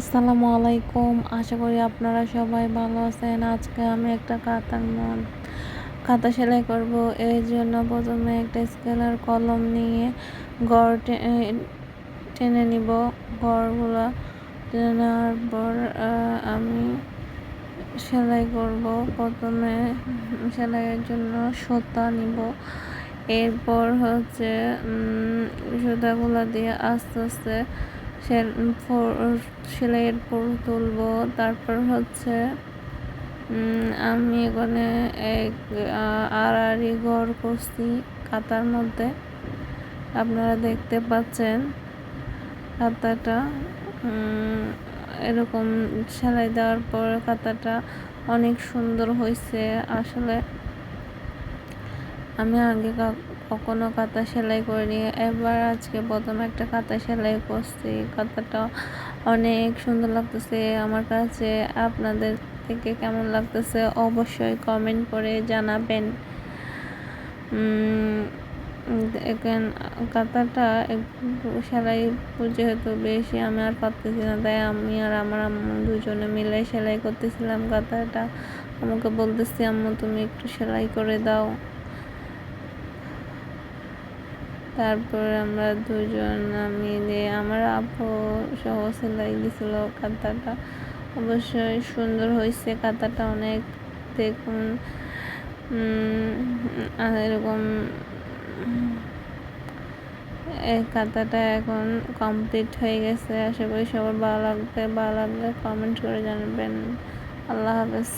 আসসালামু আলাইকুম। আশা করি আপনারা সবাই ভালো আছেন। আজকে আমি একটা কাতার মন খাতা সেলাই করব। এই জন্য প্রথমে একটা স্কেলার কলম নিয়ে গড় টেনে নিব। গড়গুলো টেনে নেওয়ার পর আমি সেলাই করব। প্রথমে সেলাইয়ের জন্য সুতা নিব। এরপর হচ্ছে সুতাগুলো দিয়ে আস্তে আস্তে সেলাইয়ের পর তুলবো। তারপর হচ্ছে আমি এখানে এক আড়াআড়ি ঘর করছি কাতার মধ্যে। আপনারা দেখতে পাচ্ছেন কাতাটা এরকম সেলাই দেওয়ার পর কাতাটা অনেক সুন্দর হয়েছে আসলে আমি আগে কখনো কাঁথা সেলাই করিনি। এবার আজকে প্রথম একটা কাঁথা সেলাই করছি। কাঁথাটা অনেক সুন্দর লাগতেছে আমার কাছে। আপনাদের থেকে কেমন লাগতেছে অবশ্যই কমেন্ট করে জানাবেন। এখান কাঁথাটা সেলাই যেহেতু বেশি আমি আর পারতেছি না, তাই আমি আর আমার আম্মু দুজনে মিলে সেলাই করতেছিলাম কাঁথাটা আমাকে বলতেছি, আম্মু, তুমি একটু সেলাই করে দাও। তারপর আমরা দুজন মিলে, আমার আপু সহ সেলাই দিছিল কাঁথাটা অবশ্যই সুন্দর হয়েছে কাঁথাটা অনেক। দেখুন এরকম এই কাঁথাটা এখন কমপ্লিট হয়ে গেছে। আশা করি সবার ভালো লাগবে। ভালো লাগলে কমেন্ট করে জানাবেন। আল্লাহ হাফেজ।